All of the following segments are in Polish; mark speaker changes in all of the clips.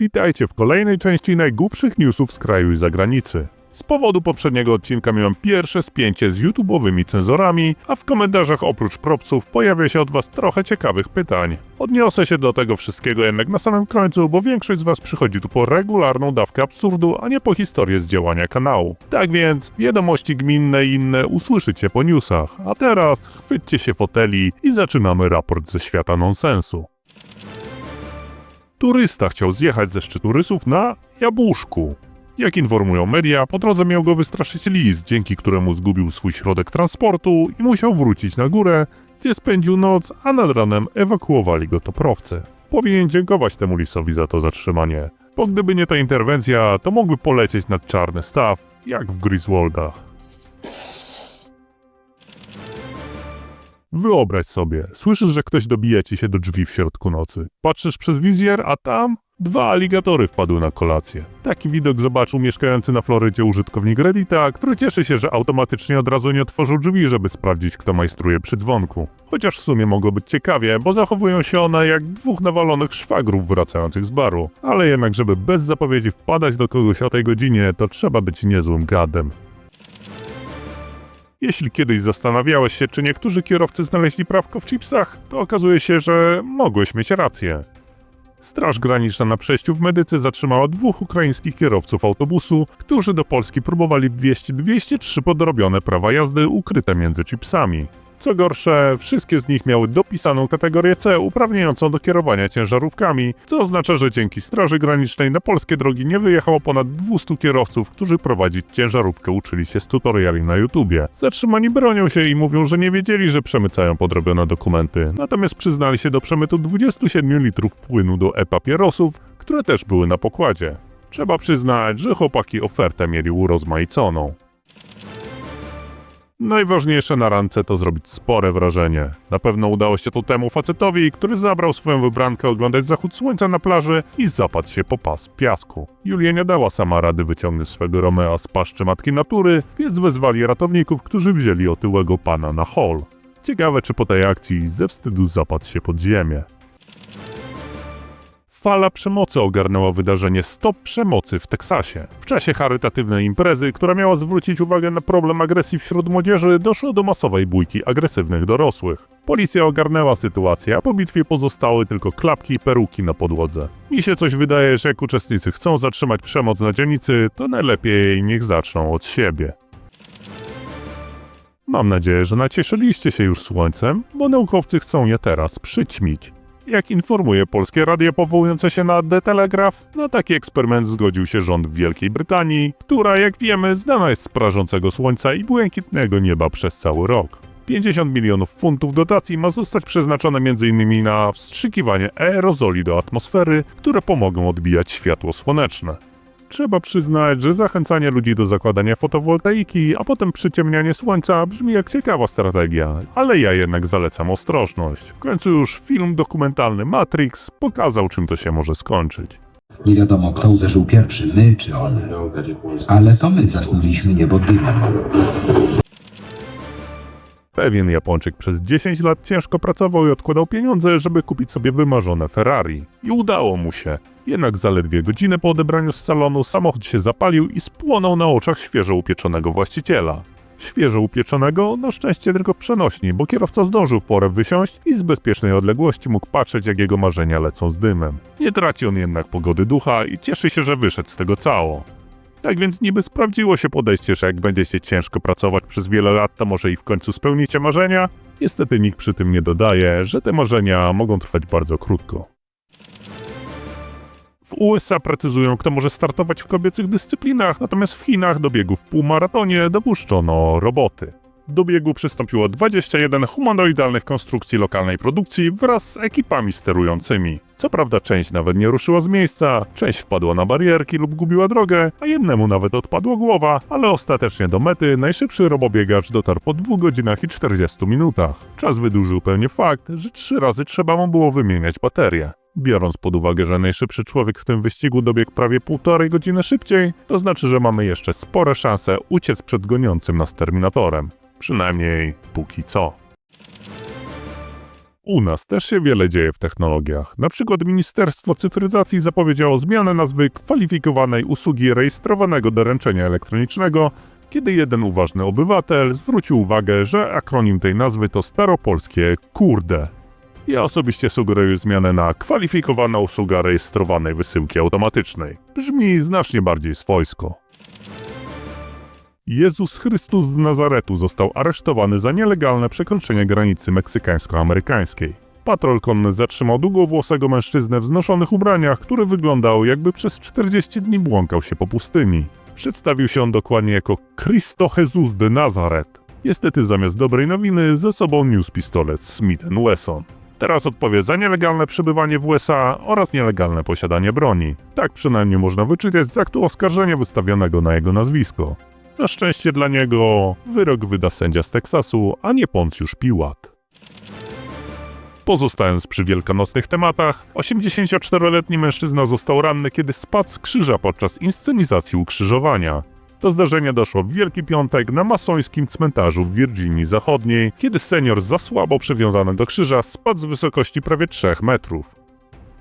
Speaker 1: Witajcie w kolejnej części najgłupszych newsów z kraju i zagranicy. Z powodu poprzedniego odcinka miałem pierwsze spięcie z YouTube'owymi cenzorami, a w komentarzach oprócz propsów pojawia się od was trochę ciekawych pytań. Odniosę się do tego wszystkiego jednak na samym końcu, bo większość z was przychodzi tu po regularną dawkę absurdu, a nie po historię z działania kanału. Tak więc, wiadomości gminne i inne usłyszycie po newsach. A teraz chwyćcie się foteli i zaczynamy raport ze świata nonsensu. Turysta chciał zjechać ze szczytu rysów na jabłuszku. Jak informują media, po drodze miał go wystraszyć lis, dzięki któremu zgubił swój środek transportu i musiał wrócić na górę, gdzie spędził noc, a nad ranem ewakuowali go toprowcy. Powinien dziękować temu lisowi za to zatrzymanie, bo gdyby nie ta interwencja, to mógłby polecieć nad czarny staw, jak w Griswoldach. Wyobraź sobie, słyszysz, że ktoś dobija ci się do drzwi w środku nocy. Patrzysz przez wizjer, a tam dwa aligatory wpadły na kolację. Taki widok zobaczył mieszkający na Florydzie użytkownik Reddita, który cieszy się, że automatycznie od razu nie otworzył drzwi, żeby sprawdzić, kto majstruje przy dzwonku. Chociaż w sumie mogło być ciekawie, bo zachowują się one jak dwóch nawalonych szwagrów wracających z baru. Ale jednak, żeby bez zapowiedzi wpadać do kogoś o tej godzinie, to trzeba być niezłym gadem. Jeśli kiedyś zastanawiałeś się, czy niektórzy kierowcy znaleźli prawko w chipsach, to okazuje się, że mogłeś mieć rację. Straż Graniczna na przejściu w Medyce zatrzymała dwóch ukraińskich kierowców autobusu, którzy do Polski próbowali wwieźć 203 podrobione prawa jazdy ukryte między chipsami. Co gorsze, wszystkie z nich miały dopisaną kategorię C uprawniającą do kierowania ciężarówkami, co oznacza, że dzięki Straży Granicznej na polskie drogi nie wyjechało ponad 200 kierowców, którzy prowadzić ciężarówkę uczyli się z tutoriali na YouTubie. Zatrzymani bronią się i mówią, że nie wiedzieli, że przemycają podrobione dokumenty, natomiast przyznali się do przemytu 27 litrów płynu do e-papierosów, które też były na pokładzie. Trzeba przyznać, że chłopaki ofertę mieli urozmaiconą. Najważniejsze na randce to zrobić spore wrażenie. Na pewno udało się to temu facetowi, który zabrał swoją wybrankę oglądać zachód słońca na plaży i zapadł się po pas piasku. Julia nie dała sama rady wyciągnąć swego Romea z paszczy matki natury, więc wezwali ratowników, którzy wzięli otyłego pana na hol. Ciekawe, czy po tej akcji ze wstydu zapadł się pod ziemię. Fala przemocy ogarnęła wydarzenie Stop Przemocy w Teksasie. W czasie charytatywnej imprezy, która miała zwrócić uwagę na problem agresji wśród młodzieży, doszło do masowej bójki agresywnych dorosłych. Policja ogarnęła sytuację, a po bitwie pozostały tylko klapki i peruki na podłodze. Mi się coś wydaje, że jak uczestnicy chcą zatrzymać przemoc na dzielnicy, to najlepiej niech zaczną od siebie. Mam nadzieję, że nacieszyliście się już słońcem, bo naukowcy chcą je teraz przyćmić. Jak informuje polskie radio powołujące się na The Telegraph, na taki eksperyment zgodził się rząd Wielkiej Brytanii, która, jak wiemy, znana jest z prażącego słońca i błękitnego nieba przez cały rok. 50 milionów funtów dotacji ma zostać przeznaczone m.in. na wstrzykiwanie aerozoli do atmosfery, które pomogą odbijać światło słoneczne. Trzeba przyznać, że zachęcanie ludzi do zakładania fotowoltaiki, a potem przyciemnianie słońca brzmi jak ciekawa strategia, ale ja jednak zalecam ostrożność. W końcu już film dokumentalny Matrix pokazał, czym to się może skończyć.
Speaker 2: Nie wiadomo, kto uderzył pierwszy, my czy one. Ale to my zasnuliśmy niebo dymem.
Speaker 1: Pewien Japończyk przez 10 lat ciężko pracował i odkładał pieniądze, żeby kupić sobie wymarzone Ferrari. I udało mu się. Jednak zaledwie godzinę po odebraniu z salonu samochód się zapalił i spłonął na oczach świeżo upieczonego właściciela. Świeżo upieczonego, na szczęście tylko przenośni, bo kierowca zdążył w porę wysiąść i z bezpiecznej odległości mógł patrzeć, jak jego marzenia lecą z dymem. Nie traci on jednak pogody ducha i cieszy się, że wyszedł z tego cało. Tak więc niby sprawdziło się podejście, że jak będziecie ciężko pracować przez wiele lat, to może i w końcu spełnicie marzenia? Niestety nikt przy tym nie dodaje, że te marzenia mogą trwać bardzo krótko. W USA precyzują, kto może startować w kobiecych dyscyplinach, natomiast w Chinach do biegu w półmaratonie dopuszczono roboty. Do biegu przystąpiło 21 humanoidalnych konstrukcji lokalnej produkcji wraz z ekipami sterującymi. Co prawda część nawet nie ruszyła z miejsca, część wpadła na barierki lub gubiła drogę, a jednemu nawet odpadła głowa, ale ostatecznie do mety najszybszy robobiegacz dotarł po 2 godzinach i 40 minutach. Czas wydłużył pewnie fakt, że trzy razy trzeba mu było wymieniać baterię. Biorąc pod uwagę, że najszybszy człowiek w tym wyścigu dobiegł prawie półtorej godziny szybciej, to znaczy, że mamy jeszcze spore szanse uciec przed goniącym nas Terminatorem. Przynajmniej póki co. U nas też się wiele dzieje w technologiach. Na przykład Ministerstwo Cyfryzacji zapowiedziało zmianę nazwy kwalifikowanej usługi rejestrowanego doręczenia elektronicznego, kiedy jeden uważny obywatel zwrócił uwagę, że akronim tej nazwy to staropolskie kurde. Ja osobiście sugeruję zmianę na kwalifikowana usługa rejestrowanej wysyłki automatycznej. Brzmi znacznie bardziej swojsko. Jezus Chrystus z Nazaretu został aresztowany za nielegalne przekroczenie granicy meksykańsko-amerykańskiej. Patrol konny zatrzymał długowłosego mężczyznę w znoszonych ubraniach, który wyglądał jakby przez 40 dni błąkał się po pustyni. Przedstawił się on dokładnie jako Cristo Jesus de Nazaret. Niestety zamiast dobrej nowiny ze sobą niósł pistolet Smith Wesson. Teraz odpowie za nielegalne przebywanie w USA oraz nielegalne posiadanie broni. Tak przynajmniej można wyczytać z aktu oskarżenia wystawionego na jego nazwisko. Na szczęście dla niego wyrok wyda sędzia z Teksasu, a nie Poncjusz Piłat. Pozostając przy wielkanocnych tematach, 84-letni mężczyzna został ranny, kiedy spadł z krzyża podczas inscenizacji ukrzyżowania. Do zdarzenia doszło w Wielki Piątek na masońskim cmentarzu w Virginii Zachodniej, kiedy senior za słabo przywiązany do krzyża spadł z wysokości prawie 3 metrów.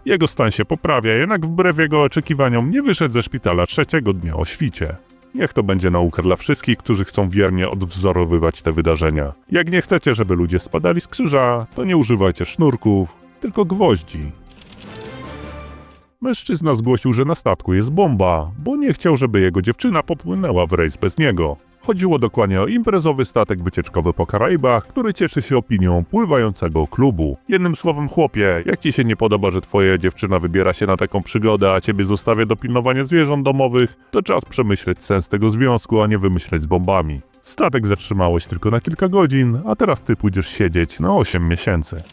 Speaker 1: Jego stan się poprawia, jednak wbrew jego oczekiwaniom nie wyszedł ze szpitala trzeciego dnia o świcie. Niech to będzie nauka dla wszystkich, którzy chcą wiernie odwzorowywać te wydarzenia. Jak nie chcecie, żeby ludzie spadali z krzyża, to nie używajcie sznurków, tylko gwoździ. Mężczyzna zgłosił, że na statku jest bomba, bo nie chciał, żeby jego dziewczyna popłynęła w rejs bez niego. Chodziło dokładnie o imprezowy statek wycieczkowy po Karaibach, który cieszy się opinią pływającego klubu. Jednym słowem, chłopie, jak ci się nie podoba, że twoja dziewczyna wybiera się na taką przygodę, a ciebie zostawia do pilnowania zwierząt domowych, to czas przemyśleć sens tego związku, a nie wymyśleć z bombami. Statek zatrzymałeś tylko na kilka godzin, a teraz ty pójdziesz siedzieć na 8 miesięcy.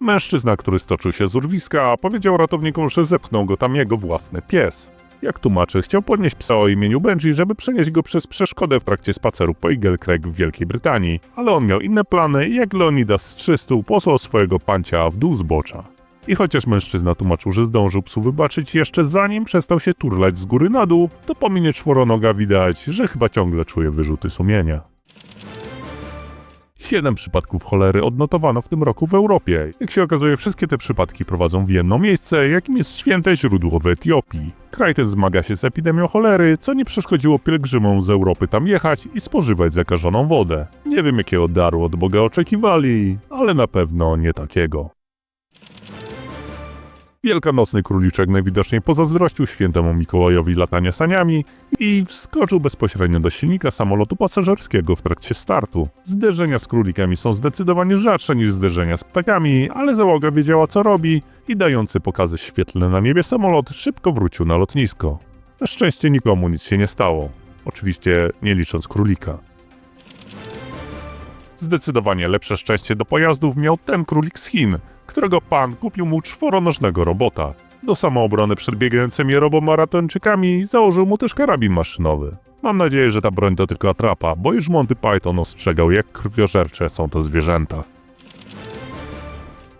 Speaker 1: Mężczyzna, który stoczył się z urwiska, powiedział ratownikom, że zepchnął go tam jego własny pies. Jak tłumaczy, chciał podnieść psa o imieniu Benji, żeby przenieść go przez przeszkodę w trakcie spaceru po Eagle Craig w Wielkiej Brytanii, ale on miał inne plany i jak Leonidas 300 posłał swojego pancia w dół zbocza. I chociaż mężczyzna tłumaczył, że zdążył psu wybaczyć jeszcze zanim przestał się turlać z góry na dół, to po minie czworonoga widać, że chyba ciągle czuje wyrzuty sumienia. Siedem przypadków cholery odnotowano w tym roku w Europie. Jak się okazuje, wszystkie te przypadki prowadzą w jedno miejsce, jakim jest święte źródło w Etiopii. Kraj ten zmaga się z epidemią cholery, co nie przeszkodziło pielgrzymom z Europy tam jechać i spożywać zakażoną wodę. Nie wiem, jakiego daru od Boga oczekiwali, ale na pewno nie takiego. Wielkanocny króliczek najwidoczniej pozazdrościł świętemu Mikołajowi latania saniami i wskoczył bezpośrednio do silnika samolotu pasażerskiego w trakcie startu. Zderzenia z królikami są zdecydowanie rzadsze niż zderzenia z ptakami, ale załoga wiedziała co robi i dający pokazy świetlne na niebie samolot szybko wrócił na lotnisko. Na szczęście nikomu nic się nie stało. Oczywiście nie licząc królika. Zdecydowanie lepsze szczęście do pojazdów miał ten królik z Chin, którego pan kupił mu czworonożnego robota. Do samoobrony przed biegającymi robomaratończykami założył mu też karabin maszynowy. Mam nadzieję, że ta broń to tylko atrapa, bo już Monty Python ostrzegał, jak krwiożercze są to zwierzęta.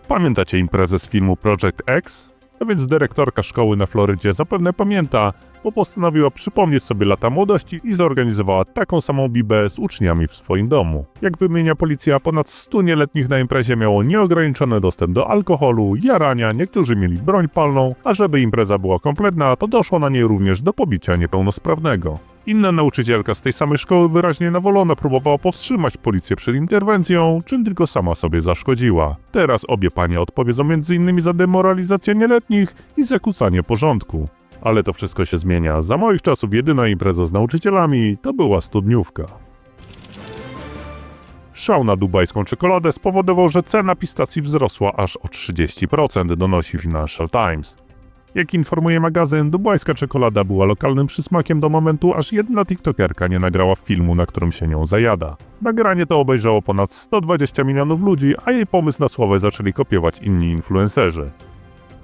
Speaker 1: Pamiętacie imprezę z filmu Project X? A więc dyrektorka szkoły na Florydzie zapewne pamięta, bo postanowiła przypomnieć sobie lata młodości i zorganizowała taką samą bibę z uczniami w swoim domu. Jak wymienia policja, ponad 100 nieletnich na imprezie miało nieograniczony dostęp do alkoholu, jarania, niektórzy mieli broń palną, a żeby impreza była kompletna, to doszło na niej również do pobicia niepełnosprawnego. Inna nauczycielka z tej samej szkoły wyraźnie nawolona próbowała powstrzymać policję przed interwencją, czym tylko sama sobie zaszkodziła. Teraz obie panie odpowiedzą m.in. za demoralizację nieletnich i zakłócanie porządku. Ale to wszystko się zmienia. Za moich czasów jedyna impreza z nauczycielami to była studniówka. Szał na dubajską czekoladę spowodował, że cena pistacji wzrosła aż o 30%, donosi Financial Times. Jak informuje magazyn, dubajska czekolada była lokalnym przysmakiem do momentu, aż jedna tiktokerka nie nagrała filmu, na którym się nią zajada. Nagranie to obejrzało ponad 120 milionów ludzi, a jej pomysł na słowę zaczęli kopiować inni influencerzy.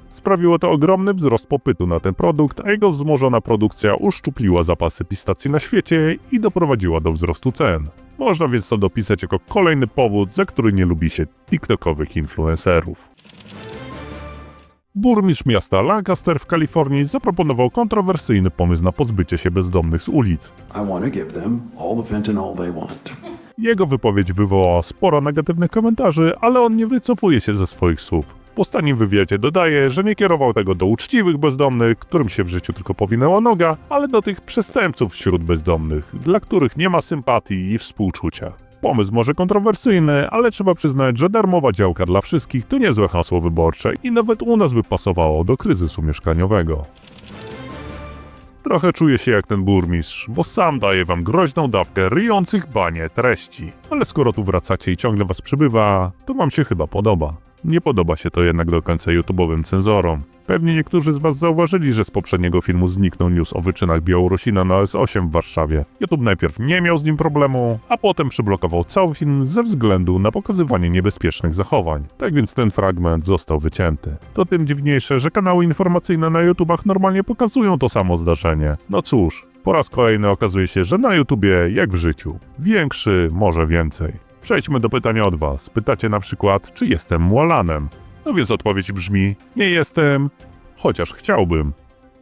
Speaker 1: Sprawiło to ogromny wzrost popytu na ten produkt, a jego wzmożona produkcja uszczupliła zapasy pistacji na świecie i doprowadziła do wzrostu cen. Można więc to dopisać jako kolejny powód, za który nie lubi się tiktokowych influencerów. Burmistrz miasta Lancaster w Kalifornii zaproponował kontrowersyjny pomysł na pozbycie się bezdomnych z ulic. Jego wypowiedź wywołała sporo negatywnych komentarzy, ale on nie wycofuje się ze swoich słów. W ostatnim wywiadzie dodaje, że nie kierował tego do uczciwych bezdomnych, którym się w życiu tylko powinęła noga, ale do tych przestępców wśród bezdomnych, dla których nie ma sympatii i współczucia. Pomysł może kontrowersyjny, ale trzeba przyznać, że darmowa działka dla wszystkich to niezłe hasło wyborcze i nawet u nas by pasowało do kryzysu mieszkaniowego. Trochę czuję się jak ten burmistrz, bo sam daję wam groźną dawkę ryjących banie treści. Ale skoro tu wracacie i ciągle was przybywa, to wam się chyba podoba. Nie podoba się to jednak do końca YouTube'owym cenzorom. Pewnie niektórzy z was zauważyli, że z poprzedniego filmu zniknął news o wyczynach Białorusina na S8 w Warszawie. YouTube najpierw nie miał z nim problemu, a potem przyblokował cały film ze względu na pokazywanie niebezpiecznych zachowań. Tak więc ten fragment został wycięty. To tym dziwniejsze, że kanały informacyjne na YouTubach normalnie pokazują to samo zdarzenie. No cóż, po raz kolejny okazuje się, że na YouTubie jak w życiu. Większy, może więcej. Przejdźmy do pytania od was. Pytacie na przykład, czy jestem Mualanem? No więc odpowiedź brzmi, nie jestem, chociaż chciałbym.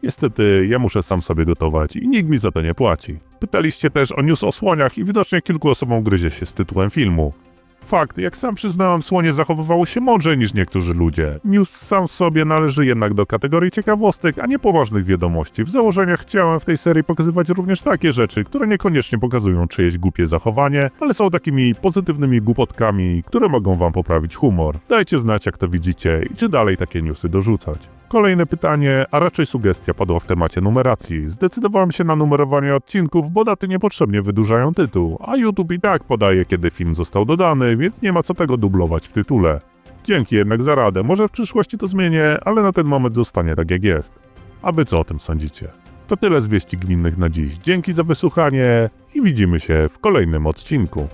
Speaker 1: Niestety, ja muszę sam sobie gotować i nikt mi za to nie płaci. Pytaliście też o news o słoniach i widocznie kilku osobom gryzie się z tytułem filmu. Fakt, jak sam przyznałem, słonie zachowywały się mądrzej niż niektórzy ludzie. News sam w sobie należy jednak do kategorii ciekawostek, a nie poważnych wiadomości. W założeniach chciałem w tej serii pokazywać również takie rzeczy, które niekoniecznie pokazują czyjeś głupie zachowanie, ale są takimi pozytywnymi głupotkami, które mogą wam poprawić humor. Dajcie znać, jak to widzicie i czy dalej takie newsy dorzucać. Kolejne pytanie, a raczej sugestia padła w temacie numeracji. Zdecydowałem się na numerowanie odcinków, bo daty niepotrzebnie wydłużają tytuł, a YouTube i tak podaje, kiedy film został dodany, więc nie ma co tego dublować w tytule. Dzięki jednak za radę, może w przyszłości to zmienię, ale na ten moment zostanie tak jak jest. A wy co o tym sądzicie? To tyle z wieści gminnych na dziś. Dzięki za wysłuchanie i widzimy się w kolejnym odcinku.